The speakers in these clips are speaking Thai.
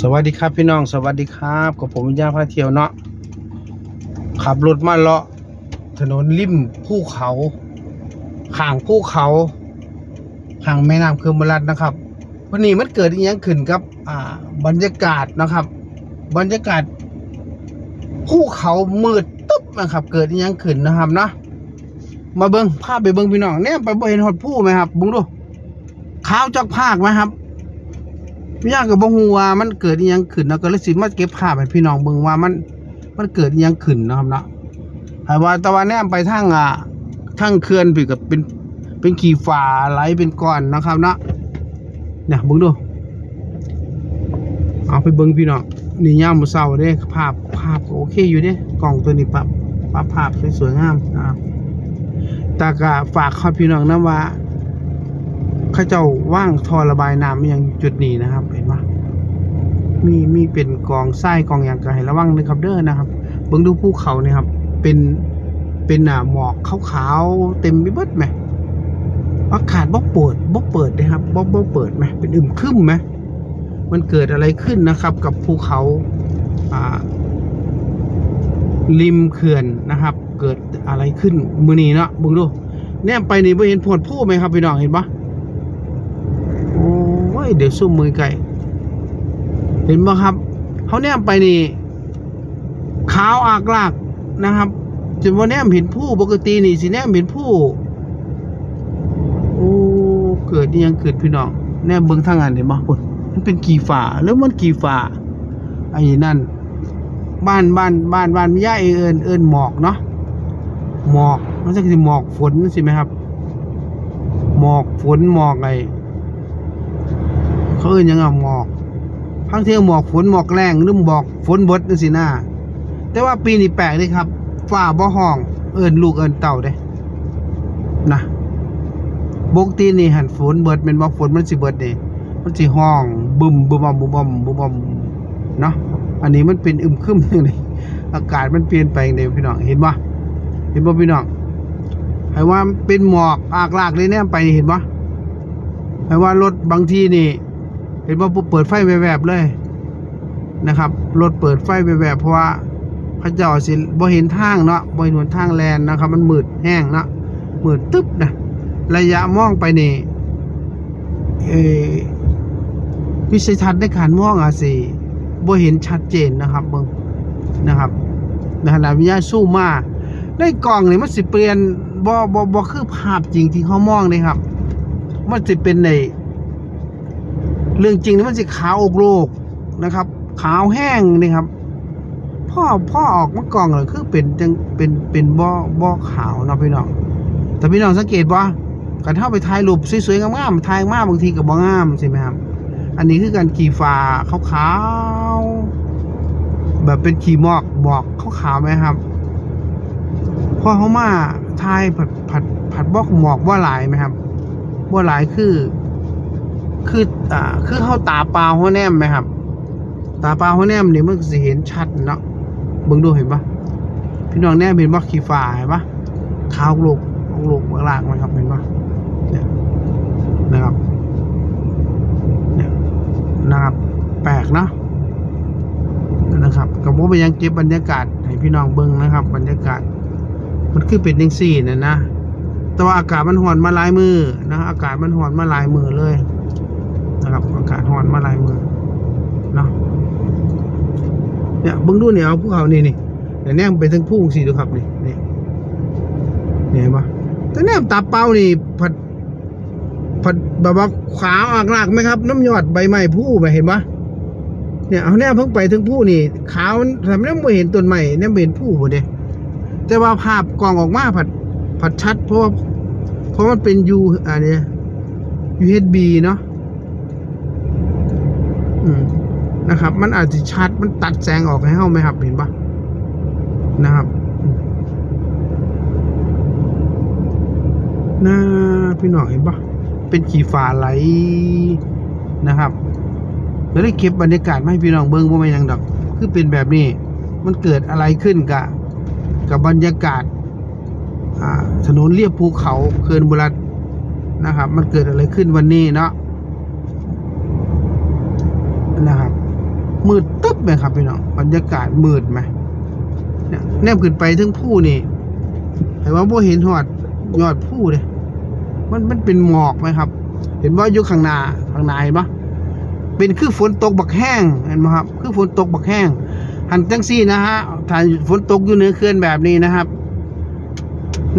สวัสดีครับพี่น้องสวัสดีครับกับผมวิญญาพาเที่ยวเนาะขับรถมาเลาะถนนริมภูเขาข้างภูเขาข้างแม่น้ำเคืมรัดนะครับวันนี้มันเกิดอหยังขึ้นครับอ่าบรรยากาศนะครับ บรรยากาศภูเขามืดตึ๊บนะครับ เกิดอหยังขึ้นนะครับเนาะมาเบิ้งภาพไปเบิ้งพี่น้องเนี่ยไปบ่เห็นหดผู้ไหมครับเบุ้งดูข้าวจากภาคไหมครับ พี่ย่ากับบ่ฮู้ว่ามันเกิดอีหยังขึ้นเนาะก็เลยสิมาเก็บภาพให้พี่น้องเบิ่งว่ามันมันเกิดอีหยังขึ้นเนาะครับเนาะให้ว่าตะวันแนมไปทางอ่าทางเขื่อนพี่ก็เป็นเป็นขี้ฟ้าไหลเป็นก้อนนะครับเนาะเนี่ยเบิ่งดูเอาไปเบิ่งพี่น้องนี่ยามมื้อเช้าเด้ภาพภาพก็โอเคอยู่เด้กล้องตัวนี้ปรับปรับภาพสวยๆงามนะครับแต่ก็ฝากขอพี่น้องนะว่า ข้าเจ้าว่างทอระบายน้ำมายังจุดนี้นะครับ เห็นปะมีมีเป็นกองทรายกองอย่างกระให้ระวังนะครับเด้อนะครับเบิ่งดูภูเขาเนี่ยครับ เป็นเป็นหนาหมอกขาวๆเต็มไปหมดไหมอากาศบ่เปิดบ่เปิดนะครับบ่บ่เปิดไหมเป็นอึมครึมไหมมันเกิดอะไรขึ้นนะครับ กับภูเขาอ่าริมเขื่อนนะครับ เกิดอะไรขึ้นมือนี้เนาะเบิ่งดูแนมไปนี่บ่เห็นโพดผู้ไหมครับพี่น้องเห็นปะ ยเดี๋ยวซุ่มมือไก่ เห็นไหมครับเขาแนมไปนี่ขาวอากลากนะครับจนว่าแนมเห็นผู้ปกตินี่สิแนมเห็นผู้โอ้เกิดยังเกิดพี่น้องแนมเบิ่งทางอันเห็นบ่พุ่นมันเป็นกี่ฝาแล้วมันกี่ฝาไอ้นั่นบ้านบ้านบ้านบ้านไม่ย่าเอิญเอิญหมอกเนาะหมอกมันจะคือหมอกฝนใช่ไหมครับ หมอกฝนหมอกไง เขาเอิ้นยังอะหมอกทั้งเที่ยวหมอกฝนหมอกแรงหรือหมอกฝนบดจังซี่นะแต่ว่าปีนี้แปลกเลยครับฟ้าบ่ห้อง เอิ้นลูกเอิ้นเต่าเด้นะปกตินี่หันฝนเบิดแม่นบ่ฝนมันสิเบิดนี่มันสิห้องบึมบึมบอมบึมบอมบึมบอมเนาะอันนี้มันเป็นอึมครึมจังได๋อากาศมันเปลี่ยนไปจังได๋พี่น้องเห็นบ่เห็นบ่พี่น้องให้ว่าเป็นหมอกอากลากเลยแนมไปเห็นบ่ให้ว่ารถบางทีนี่ เห็นว่าเปิดไฟแวบๆเลยนะครับ รถเปิดไฟแวบๆเพราะว่าเขาเจ้าสิบ่เห็นทางเนาะบ่เห็นหนทางแลนนะครับ มันมืดแห้งเนาะมืดตึ๊บนะระยะมองไปนี่เออวิสัยทัศน์ในการมองอาสิบ่เห็นชัดเจนนะครับเบิ่งนะครับนขณะวิญญาณสู้มาในกล่องนี่มันสิเปลี่ยนบ่บ่บ่คือภาพจริงที่เขามองเลยครับ มันสิเป็นใน เรื่องจริงนี่มันจะขาวอกโลกนะครับ ขาวแห้งนี่ครับ พ่อพ่อออกมากองเลยคือเป็นจังเป็นเป็นบ่อบ่อขาวเนาะพี่น้อง แต่พี่น้องสังเกตว่าการเข้าไปถ่ายรูปสวยๆงามๆถ่ายมากบางทีกับบ่งามใช่ไหมครับ อันนี้คือการขี่ฟ้าขาวๆแบบเป็นขี่หมอกหมอกขาวๆไหมครับพอเขามาถ่ายผัดผัดผัดบอกหมอกว่าหลายไหมครับว่าหลายคือ คืออ่าคือเข้าตาเปล่าหัวแนมไหมครับ ตาเปล่าหัวแนมนี่มันก็สิเห็นชัดเนาะเบิ่งดูเห็นปะพี่น้องแนมเห็นปะขี้ฟ้าเห็นปะขาวโลกโลกเบื้องล่างนะครับเห็นปะเนี่ยนะครับเนี่ยนะครับแปลกเนาะนะครับกับว่าไปยังเก็บบรรยากาศให้พี่น้องเบิ่งนะครับ บรรยากาศ มันคือเป็นยังสี่นะนะแต่ว่าอากาศมันห่อนมาหลายมือนะอากาศมันห่อนมาหลายมือเลย นะครับอากาศห่อนมาหลายมือเนาะเนี่ยเบิ่งดูเนี่ยเอาภูเขานี่นี่เดี๋ยวแนมไปทั้งพุ่งสิดูครับนี่นี่นี่เห็นปะแต่แนมตาเป้านี่ผัดผัดแบบว่าขาวอากลากไหมครับ น้ำยอดใบไม้ผู้ไปเห็นปะเนี่ยเอาแนมเพิ่งไปถึงผู้นี่ ขาวทำแนมไม่เห็นต้นไม้แนมเห็นผู้หมดเลยแต่ว่าภาพกล้องออกมาผัดผัดชัด เพราะว่าเพราะมันเป็น U อันนี้ย USB เนาะ นะครับ มันอาจจะชัดมันตัดแสงออกให้เฮาไหมครับเห็นปะนะครับน่าพี่น้องเห็นปะเป็นขีฟ้าไหลนะครับแล้วได้เก็บบรรยากาศมาให้พี่น้องเบิ้งว่าไม่นยังดอก คือเป็นแบบนี้ มันเกิดอะไรขึ้นกับกับบรรยากาศถนนเรียบภูเขาเขื่อนบุรัตนะครับ มันเกิดอะไรขึ้นวันนี้เนาะนะครับ มืดตึ๊บไหมครับพี่น้องบรรยากาศมืดไหมเนี่ยแนบขึ้นไปถึงผู้นี่แต่ว่าบ่เห็นหอดยอดผู้เลยมันมันเป็นหมอกไหมครับ เห็นว่าอยู่ข้างหน้าข้างหน้าเห็นปะเป็นคือฝนตกบักแห้งเห็นไหมครับ คือฝนตกบักแห้งหันจังซี่นะฮะถ้าฝนตกอยู่เหนือเขื่อนแบบนี้นะครับ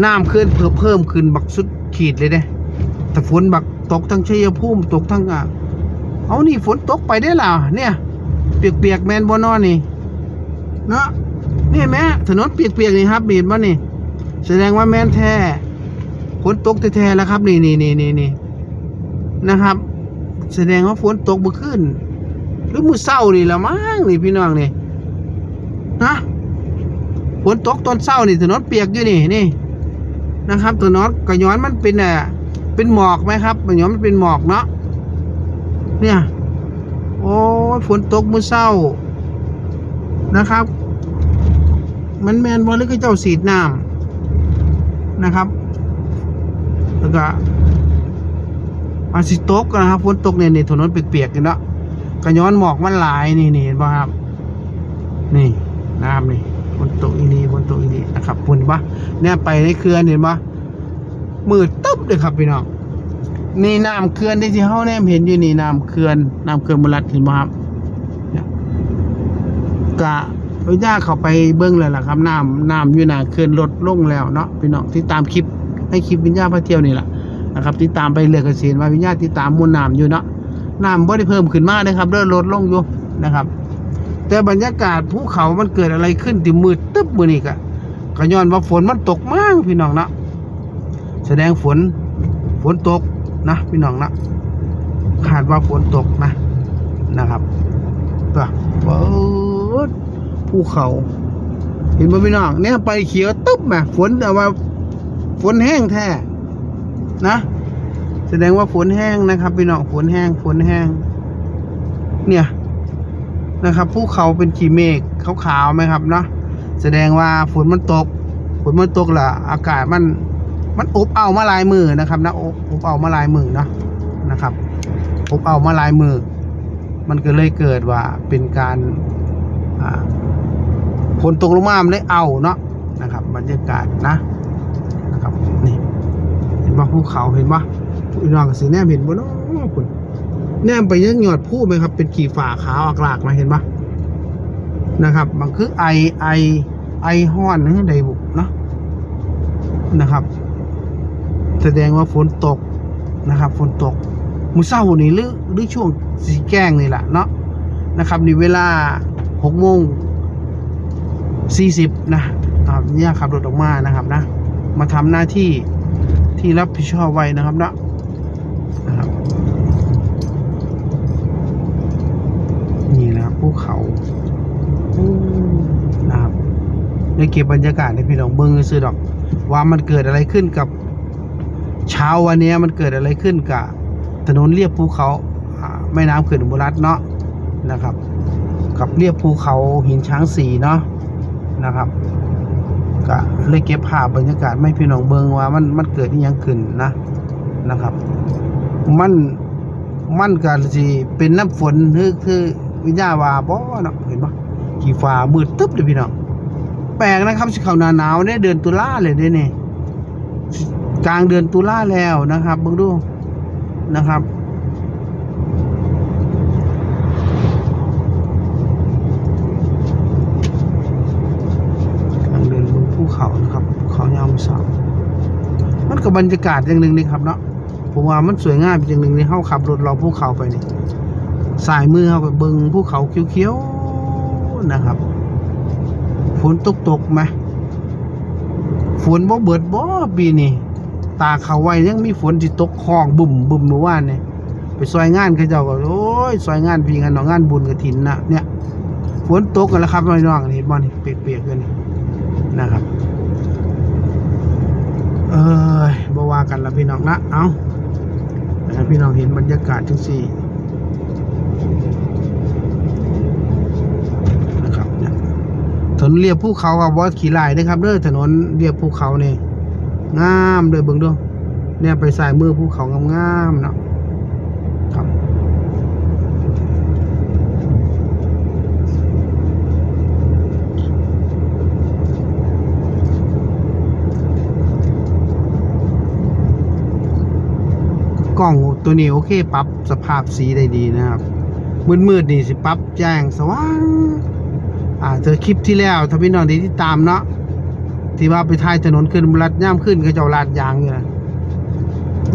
น้ำเขื่อนเพิ่มเพิ่มขึ้นบักสุดขีดเลยเด้แต่ฝนบักตกทั้งชัยภูมิตกทั้งอะเอานี่ฝนตกไปได้ล่ะเนี่ย เปียกๆแมนบอนอนนี่เนาะนี่แม่ถนนเปียกๆนี่ครับเห็นป่นี่ แสดงว่าแม่นแท้ฝนตกแท้ๆแล้วครับ นี่นี่นี่นี่นี่นะครับ แสดงว่าฝนตกเมื่อคืนหรือมือเช้านี่ละมั้งนี่พี่น้องนี่นะฝนตกตอนเช้านี่ถนนเปียกอยู่นี่นี่นะครับถนนกระย้อนมันเป็นอะเป็นหมอกไหมครับกระย้อนมันเป็นหมอกเนาะเนี่ย โอ้ยฝนตกมื้อเช้านะครับ มันแมนบอลหรือก็เจ้าสีดน้ำนะครับ แล้วก็อาสิตกนะครับฝนตกเนี่ยในถนนเปียกๆกันเนาะกระย้อนหมอกมันหลายนี่นี่เห็นป่ะครับ นี่นะครับนี่ฝนตกอีนี่ฝนตกอีนี่นะครับฝนปะเนี่ยไปในเขื่อนเห็นปะมืดตึ๊บเลยครับพี่น้อง นี่น้ำเขื่อนที่ที่เขาแนมเห็นอยู่นี่น้ำเขื่อนน้ำเขื่อนบุรัดเห็นปะครับเนี่ยกะวิญาเข้าไปเบิ้งเลยล่ะครับน้ำน้ำอยู่หนาเขื่อนลดลงแล้วเนาะพี่น้องที่ตามคลิปให้คลิปวิญญาพระเที่ยวนี่แหละนะครับที่ตามไปเรือเกษตรว่าวิญญาที่ตามมวลน้ำอยู่เนาะน้ำบ่ได้เพิ่มขึ้นมากนะครับเริ่มลดลงอยู่นะครับ แต่บรรยากาศภูเขามันเกิดอะไรขึ้นที่มืดตึ๊บมือนี่กะก็ย้อนว่าฝนมันตกมากพี่น้องนะแสดงฝนฝนตก นะพี่น้องนะคาดว่าฝนตกนะนะครับตัวเปิดภูเขา เห็นไหมพี่น้องเนี่ยไปเขียวตึ๊บแหมฝนแต่ว่าฝนแห้งแท้นะ แสดงว่าฝนแห้งนะครับพี่น้องฝนแห้งฝนแห้ง เนี่ยนะครับภูเขาเป็นขีเมฆขาวๆไหมครับเนาะแสดงว่าฝนมันตกฝนมันตกล่ะอากาศมัน มันอบเอามาลายมือนะครับนะอบอบเอามาลายมือเนาะนะครับอบเอามาลายมือ มันก็เลยเกิดว่าเป็นการอ่าฝนตกลงมามันเลยเอาเนาะนะครับ บรรยากาศนะนะครับนี่เห็นว่าภูเขาเห็นปะพี่น้องกับสีแนมเห็นบ่เนาะคุณแนมไปยังหยอดผู้ไหมครับ เป็นกี่ฝาขาวอากลากมาเห็นปะนะครับมันคือไอไอไอห้อนนี่ใดบุกเนาะนะครับ แสดงว่าฝนตกนะครับ ฝนตกมือเช้านี่หรือหรือช่วงสีแก้งนี่แหละเนาะนะครับนี่เวลาหกโมงสี่สิบนะครับเนี่ยขับรถออกมานะครับนะ มาทำหน้าที่ที่รับผิดชอบไว้นะครับเนาะนะครับนี่นะครับภูเขาอู้นะครับได้เก็บบรรยากาศในพี่น้องเบิ้งซื้อดอก ว่ามันเกิดอะไรขึ้นกับ เช้าวันนี้มันเกิดอะไรขึ้นกับถนนเรียบภูเขาแม่น้ำเขื่อนอุบลรัตน์เนาะนะครับ กับเรียบภูเขาหินช้างสีเนาะนะครับก็เลยเก็บภาพบรรยากาศไม่พี่น้องเบิงว่ามันมันเกิดที่ยังขึ้นนะนะครับ มันมันก็สิเป็นน้ำฝนคือคือวิญญาว่าบ่เนาะเห็นปะกี่ฟ้ามืดตึ๊บเลยพี่น้องแปลกนะครับสิเขาหนาหนาวเนี่ยเดือนตุลาเลยเด้เนี่ย กลางเดือนตุลาแล้วนะครับเบิ่งดูนะครับทางเดินบนภูเขานะครับเขายาวสาวมันก็บบรรยากาศอย่างหนึ่งนี่ครับเนาะผมว่ามันสวยงามอย่างหนึ่งนี่เข้าขับรถเราภูเขาไปนี่สายมือเขาก็เบิงภูเขาเขียวๆนะครับฝนตกตกไหมฝนบ่เบิดบ่ปีนี้ ตาเขาไว้ยังมีฝนที่ตกคลองบุ่มบุ่มเมื่อวานนี่ยไปซอยงานเขาเจ้าก็โอ้ยซอยงานพี่งานน้องงานบุญกระถินนะเนี่ยฝนตกกันแล้วครับน้องๆนี่เห็นบ่นี่เปียกๆกันนี่นะครับ เอ้ยบว่ากันละพี่น้องนะเอา้พี่น้องเห็นบรรยากาศจังสี่นะครับถนนเรียบภูเขากับบอสขี่ลายนะครับเด้อถนนเรียบภูเขาเนี่ย งามเลยเบิ่งดูเนี่ยไปสายมือภูเขางามๆเนาะครับกล้องตัวนี้โอเคปรับสภาพสีได้ดีนะครับ มืดๆนี่สิปรับแจ้งสว่างอ่าเจอคลิปที่แล้วถ้าพี่น้องที่ตามเนาะ ที่ว่าไปท้ายถนนขึ้นรัดย่ามขึ้นก็จ้าลาดยางอยู่นะ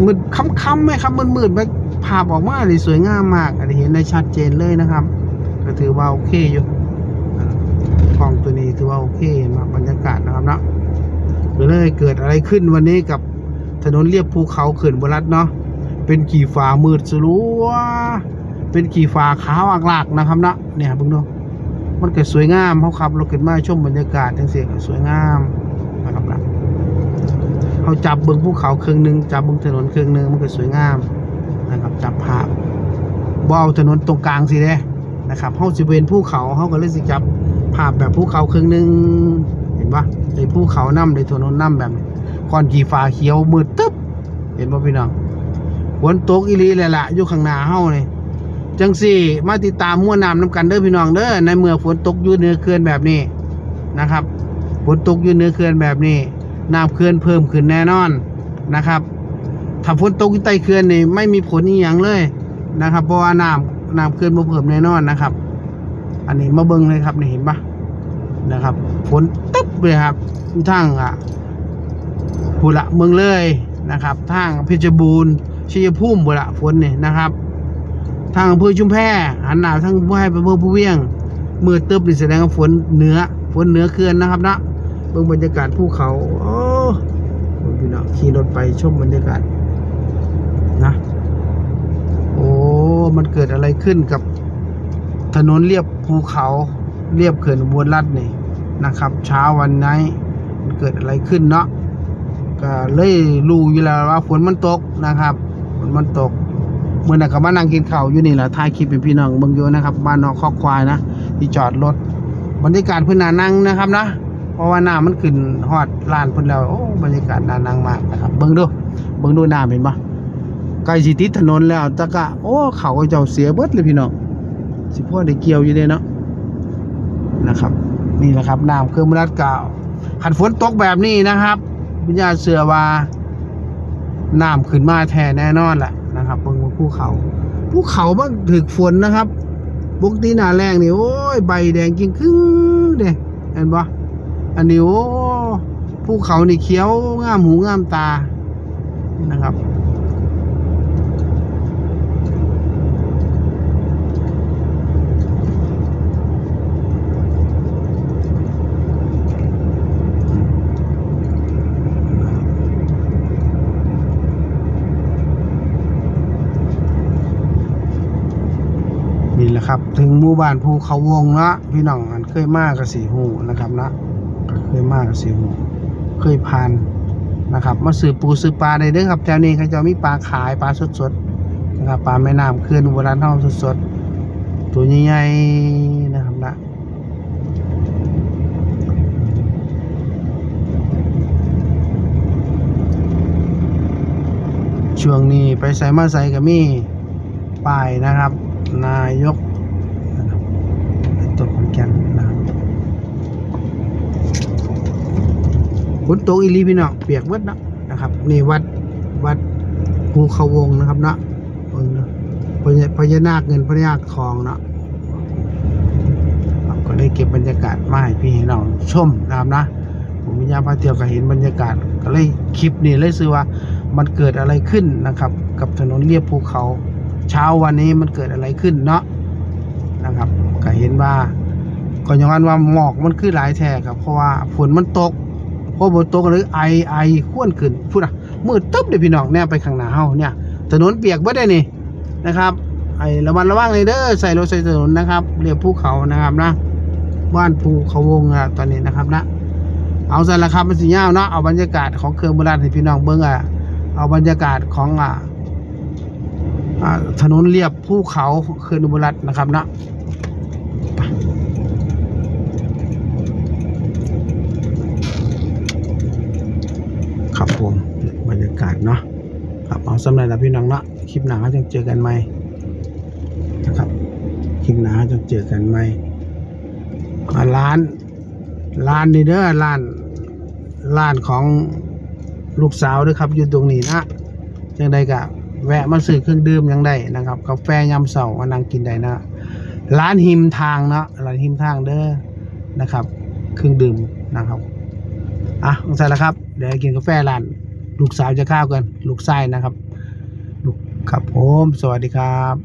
มืดค่ำๆไหมครับมืดๆไปภาพออกมาเลยสวยงามมากอันนี้เห็นได้ชัดเจนเลยนะครับ ก็ถือว่าโอเคอยู่กล้องตัวนี้ถือว่าโอเคเห็นไหมบรรยากาศนะครับเนาะก็เลยเกิดอะไรขึ้นวันนี้กับถนนเรียบภูเขาเขื่อนบรัดเนาะเป็นกี่ฟ้ามืดสลัวเป็นกี่ฟ้าขาวอักลากนะครับเนาะเนี่ยเบิ่งดูมันเก็สวยงามเขาขับรถขึ้นมาชมบรรยากาศจังซี่ก็สวยงาม นะครับนะเขาจับเบิ่งภูเขาครึ่งหนึงจับเบิ่งถนนครึ่งหนึงมันก็สวยงามนะครับจับภาพบ่เอาถนนตรงกลางสิเด้นะครับเฮาสิเป็นภูเขาเฮาก็เลยสิจับภาพแบบภูเขาครึ่งหนึงเห็นปะได้ภูเขานํได้ถนนนํแบบนี้อนกีฟ้าเขียวมืดตึ๊บเห็นบ่พี่น้องฝนตกอีหลีแหละละอยู่ข้างหน้าเฮานี่จังสี่มาติดตามมั่วน้ำน้ำกันเด้อพี่น้องเด้อในเมื่อฝนตกอยู่เนื้อเขื่อนแบบนี้นะครับ ฝนตกอยู่เหนือเขื่อนแบบนี้น้ำเขื่อนเพิ่มขึ้นแน่นอนนะครับถ้าฝนตกอยู่ใต้เขื่อนนี่ไม่มีผลอีหยังเลยนะครับเพราะว่าน้ำน้ำเขื่อนบ่เพิ่มแน่นอนนะครับ อันนี้มาเบิ่งเลยครับนี่เห็นปะนะครับฝนตึ๊บเลยครับอยู่ทางอะบุละเมืองเลยนะครับทางเพชรบูรณ์ชัยภูมิบุละฝนนี่นะครับ ทางอำเภอชุมแพหันหนาวทางผู้ให้ไปอำเภอผู้เวียงมือเตึบนี่แสดงว่าฝนเหนือฝนเหนือเขื่อนนะครับนะ เบิ่งบรรยากาศภูเขาโอ้เบิ่งพี่น้องขี่รถไปชมบรรยากาศนะโอ้มันเกิดอะไรขึ้นกับถนนเรียบภูเขาเรียบเขื่อนอุบลรัฐนี่นะครับ เช้าวันนี้มันเกิดอะไรขึ้นเนาะก็เลยรู้อยู่แล้วว่าฝนมันตกนะครับฝนมันตกเมื่อนั้นก็มานั่งกินข้าวอยู่นี่แหละถ่ายคลิปเป็นพี่น้องเบิ่งอยู่นะครับ บ้านนอกคอกควายนะ ที่จอดรถบรรยากาศเพื่นนานั่งนะครับนะ ราะว่าน้ำมันขึ้นฮอดลานพิ่นแล้วโอ้บรรยากาศน่านั่งมากนะครับเบิ่งดูเบิ่งดูน้ำเห็นปะใกลสิติถนนแล้วตะกะโอ้เขาก็เจ้าเสียเบิดเลยพี่น้องสิพ่อได้เกี่ยวอยู่เด้เนาะนะครับ นี่แหละครับน้ำเครื่องมือรัดกาวขันฝนตกแบบนี้นะครับวิญญาณเสือว่าน้ำขึ้นมาแท้แน่นอนแหละนะครับเบิ่งบนภูเขาภูเขามันถึกฝนนะครับปกติหนาแรงนี่โอ้ยใบแดงกิ้งครึ่งเด้เห็นปะ อันนี้โอ้ภูเขานี่เขียวงามหูงามตานะครับ นี่แหละครับ ถึงหมู่บ้านภูเขาวงละพี่น้องอันเคยมากกับสีหูนะครับนะ เคยมากกับสีหูเคยผ่านนะครับ มาซื้อปูซื้อปลาได้เด้อครับแถวนี้เขาจะมีปลาขายปลาสดๆนะครับปลาแม่น้ำเคลื่อนโบราณท่าสดๆตัวใหญ่ๆนะครับนะช่วงนี้ไปใส่มาใส่กับมีป้ายนะครับ นายกตัวขอนแก่นนะครับ ฝนตกอีลีพี่น้องเปียกเบิดเนาะนะครับนี่วัดวัดภูเขาวงนะครับเนาะเบิ่งเนาะพญาพญานาคเงินพญานาคทองเนาะก็ได้เก็บบรรยากาศมาให้พี่ให้น้องชมนะครับนะผมวิญญาณพาเที่ยวก็เห็นบรรยากาศ ก็เลยคลิปนี้เลยซื้อว่ามันเกิดอะไรขึ้นนะครับ กับถนนเลียบภูเขา เช้าวันนี้มันเกิดอะไรขึ้นเนาะนะครับก็เห็นว่าก็ย้อนว่าหมอกมันคือหลายแท้ครับเพราะว่าฝนมันตก พอฝนตกก็เลยไอไอข้วนขึ้นพูดอะมืดตึ๊บเลยพี่น้องเนี่ยไปข้างหน้าเฮาเนี่ย ถนนเปียกบ่ได้นี่นะครับไอระมัดระวังเลยเด้อใส่รถใส่ถนนนะครับเรียบภูเขานะครับนะ บ้านภูเขาวงอะตอนนี้นะครับนะ เอาซะละครับมันสิยาเนาะเอาบรรยากาศของเครื่องโบราณให้พี่น้องเบิ่งอะเอาบรรยากาศของอ่าถนนเรียบภูเขาเขื่อนอุบลรัตน์นะครับนะ ครับผมบรรยากาศเนาะครับเอาสำหรับพี่น้องเนาะคลิปหนาจะเจอกันไหมนะครับคลิปหนาจะเจอกันไหมร้านร้านนี่เด้อร้านร้านของลูกสาวด้วยครับอยู่ตรงนี้นะจังใดกะแวะมาซื้อเครื่องดื่มยังได้นะครับกาแฟยำเสาร์มานั่งกินได้นะร้านหิมทางเนาะร้านหิมทางเด้อนะครับ เครื่องดื่มนะครับอะสงสัยแล้วครับ ดี๋ยวกินกาแฟร้านลูกสาวจะข้าวกัน ลูกไส้นะครับครับผม สวัสดีครับ